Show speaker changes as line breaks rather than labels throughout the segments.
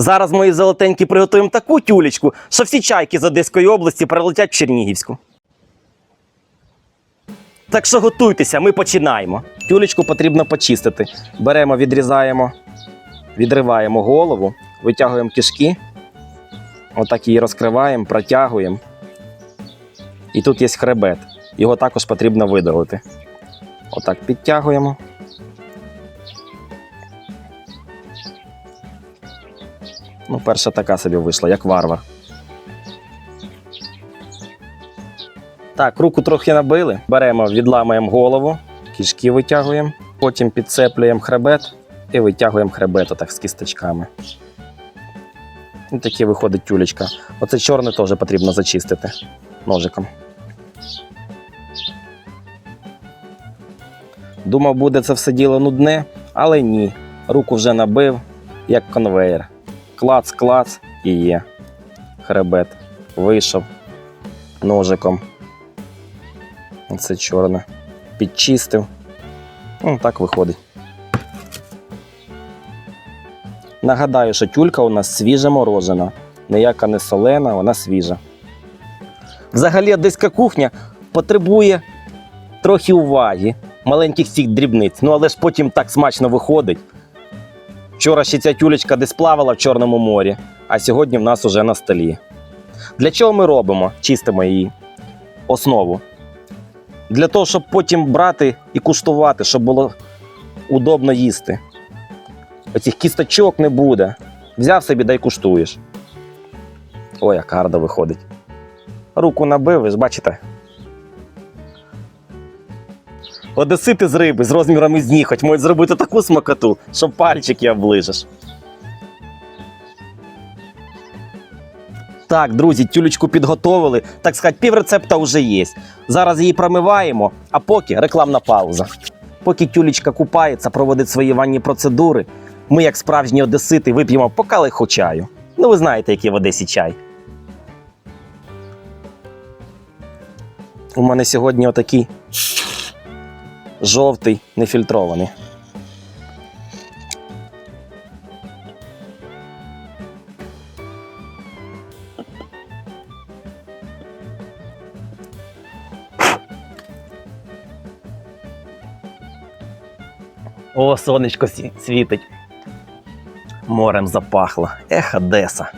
Зараз мої золотенькі приготуємо таку тюлечку, що всі чайки з Одеської області прилетять в Чернігівську. Так що готуйтеся, ми починаємо. Тюлечку потрібно почистити. Беремо, відрізаємо, відриваємо голову, витягуємо кишки. Отак її розкриваємо, протягуємо. І тут є хребет. Його також потрібно видалити. Отак підтягуємо. Ну, перша така собі вийшла, як варвар. Так, руку трохи набили. Беремо, відламуємо голову, кішки витягуємо, потім підцеплюємо хребет і витягуємо хребет отак з кісточками. І такі виходить тюлечка. Оце чорне теж потрібно зачистити ножиком. Думав, буде це все діло нудне, але ні. Руку вже набив, як конвейер. Клац, клац і є. Хребет. Вийшов ножиком. Оце чорне. Підчистив. Ну, так виходить. Нагадаю, що тюлька у нас свіжа морожена. Ніяка не солена, вона свіжа. Взагалі, одеська кухня потребує трохи уваги, маленьких цих дрібниць. Ну але ж потім так смачно виходить. Вчора ще ця тюлечка десь плавала в Чорному морі, а сьогодні в нас уже на столі. Для чого ми робимо? Чистимо її основу. Для того, щоб потім брати і куштувати, щоб було удобно їсти. Оцих кісточок не буде. Взяв собі да й куштуєш. Ой, як гарно виходить. Руку набив, ви ж бачите. Одесити з риби з розмірами з ніготь можуть зробити таку смакоту, що пальчики оближеш. Так, друзі, тюлечку підготовили. Так сказати, пів рецепта вже є. Зараз її промиваємо, а поки рекламна пауза. Поки тюлечка купається, проводить свої ванні процедури, ми, як справжні одесити, вип'ємо по калиху чаю. Ну, ви знаєте, який в Одесі чай. У мене сьогодні отакий жовтий, нефільтрований. О, сонечко світить. Морем запахло. Ех, Одеса.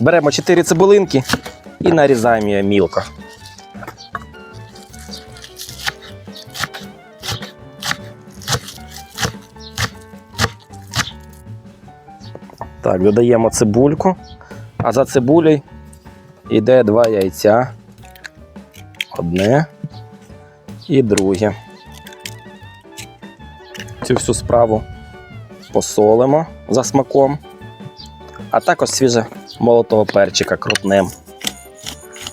Беремо 4 цибулинки і нарізаємо її мілко. Так, додаємо цибульку, а за цибулею йде два яйця. Одне і друге. Цю всю справу посолимо за смаком, а також свіже молотого перчика крутнем.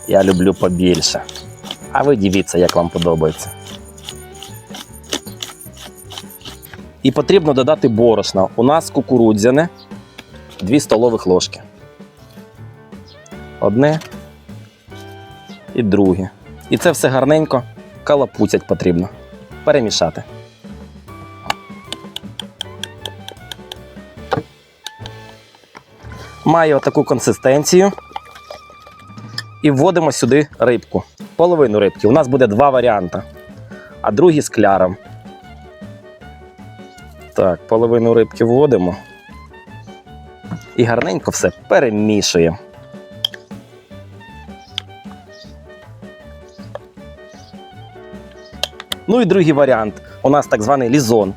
Я люблю побільше. А ви дивіться, як вам подобається. І потрібно додати борошна. У нас кукурудзяне 2 столових ложки. Одне і друге. І це все гарненько калапуцять потрібно. Перемішати. Має отаку консистенцію. І вводимо сюди рибку. Половину рибки. У нас буде два варіанти. А другий з кляром. Так, половину рибки вводимо. І гарненько все перемішуємо. Ну і другий варіант. У нас так званий лізон.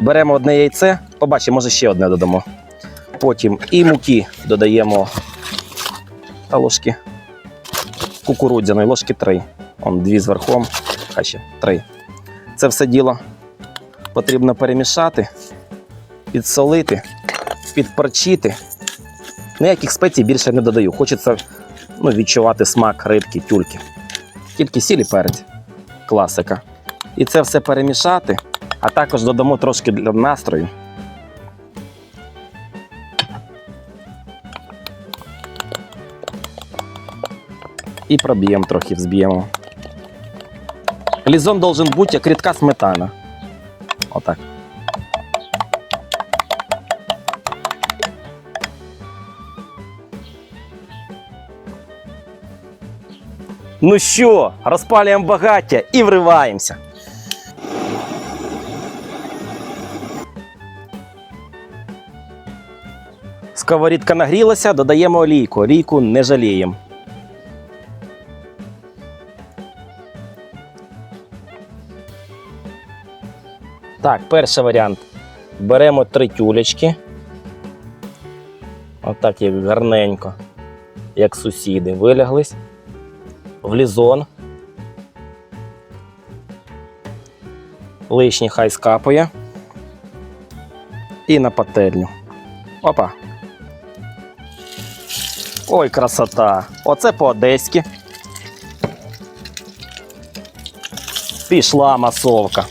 Беремо одне яйце, побачимо, може ще одне додамо. Потім і муки додаємо та ложки кукурудзяної, ложки три. Он дві з верхом, хай ще три. Це все діло потрібно перемішати, підсолити, підперчити. Ніяких спецій більше не додаю. Хочеться ну, відчувати смак рибки, тюльки. Тільки сіль і перець. Класика. І це все перемішати, а також додамо трошки для настрою. і проб'ємо трохи, взб'ємо. Лізон должен бути як рідка сметана. Отак. Ну що, розпалюємо багаття і вриваємося. Сковорідка нагрілася, додаємо олійку. Олійку не жаліємо. Так, перший варіант. Беремо три тюлечки. Отак як гарненько, як сусіди, виляглись. В лізон. Лишнє хай скапує. І на пательню. Опа. Ой, красота! Оце по-одеськи. Пішла масовка.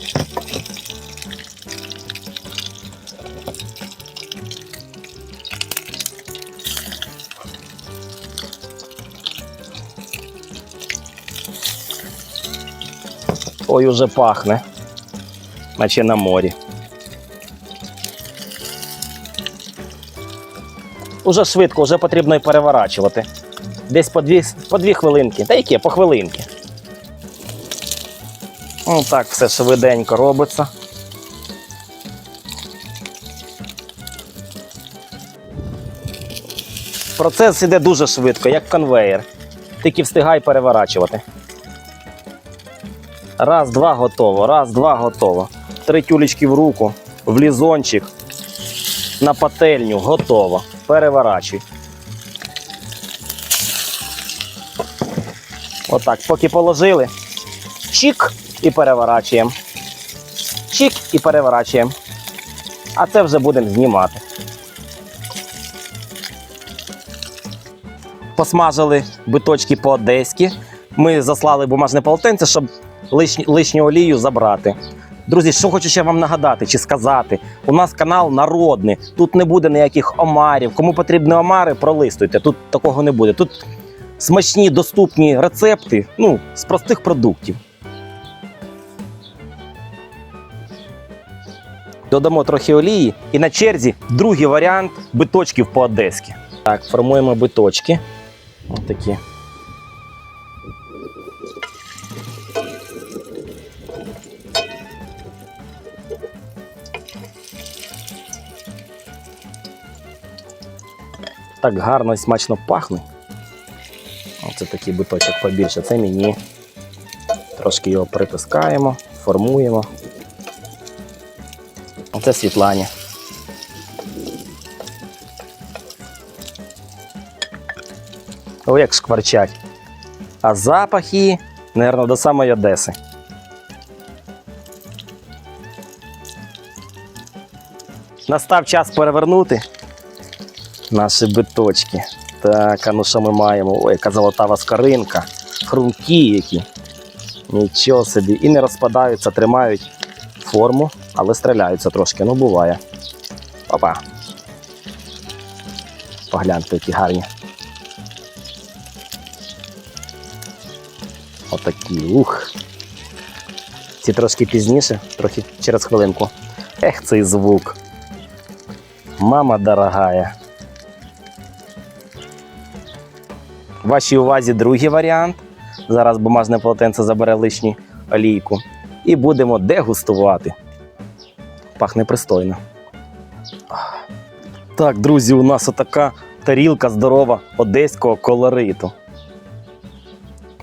Ой, уже пахне, наче на морі. Уже швидко, вже потрібно і переворачувати. Десь по дві, по дві хвилинки. Та які, по хвилинки. Ну так, все швиденько робиться. Процес іде дуже швидко, як конвейер. Тільки встигай переворачувати. Раз, два, готово. Раз, два, готово. Три тюлечки в руку, в лізончик, на пательню, готово. Переворачуй. Отак, поки положили. Чик і переворачуємо. Чик і переворачуємо. А це вже будемо знімати. Посмажили биточки по-одеськи. Ми заслали бумажне полотенце, щоб лишню, лишню олію забрати. Друзі, що хочу ще вам нагадати чи сказати. У нас канал народний. Тут не буде ніяких омарів. Кому потрібні омари, пролистуйте. Тут такого не буде. Тут смачні доступні рецепти ну, з простих продуктів. Додамо трохи олії і на черзі другий варіант биточків по-одеськи. Так, формуємо биточки. Ось такі. Так гарно і смачно пахне. Оце такий биточок побільше. Це мені. Трошки його притискаємо, формуємо. Оце Світлані. О, як шкварчать. А запахи, мабуть, до самої Одеси. Настав час перевернути наші биточки. Так, а ну що ми маємо? Ой, яка золотава скоринка. Хрумкі які. Нічого собі. І не розпадаються, тримають форму, але стріляються трошки. Ну, буває. Опа. Погляньте, які гарні. Отакі. Ух. Ці трошки пізніше, трохи через хвилинку. Ех, цей звук. Мама дорогая. Вашій увазі другий варіант. Зараз бумажне полотенце забере лишню олійку. І будемо дегустувати. Пахне пристойно. Так, друзі, у нас отака тарілка здорова одеського колориту.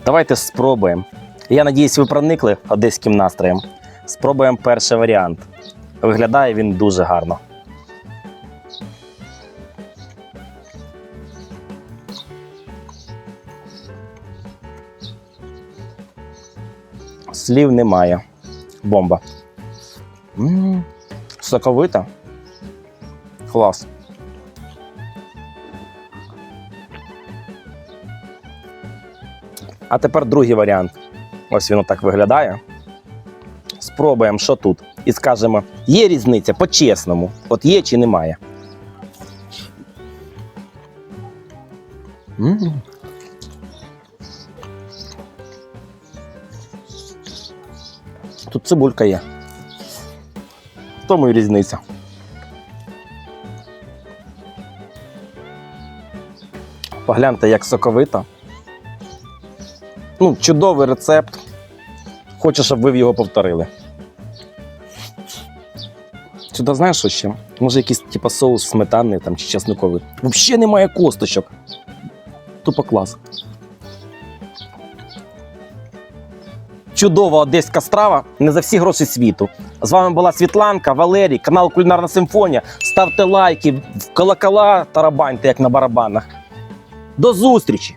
Давайте спробуємо. Я надіюсь, ви проникли одеським настроєм. Спробуємо перший варіант. Виглядає він дуже гарно. Слів немає. Бомба. м соковита. Клас. А тепер другий варіант. Ось він так виглядає. Спробуємо, що тут. І скажемо, є різниця по-чесному. От є чи немає. м Тут цибулька є. В тому і різниця. Погляньте, як соковито. Ну, чудовий рецепт. Хочу, щоб ви його повторили. Сюди знаєш що ще? Може, якийсь типу, соус сметанний там, чи чесниковий. Взагалі немає косточок. Тупо клас. Чудова одеська страва не за всі гроші світу. З вами була Світланка, Валерій, канал Кулінарна Симфонія. Ставте лайки, колокола тарабаньте, як на барабанах. До зустрічі!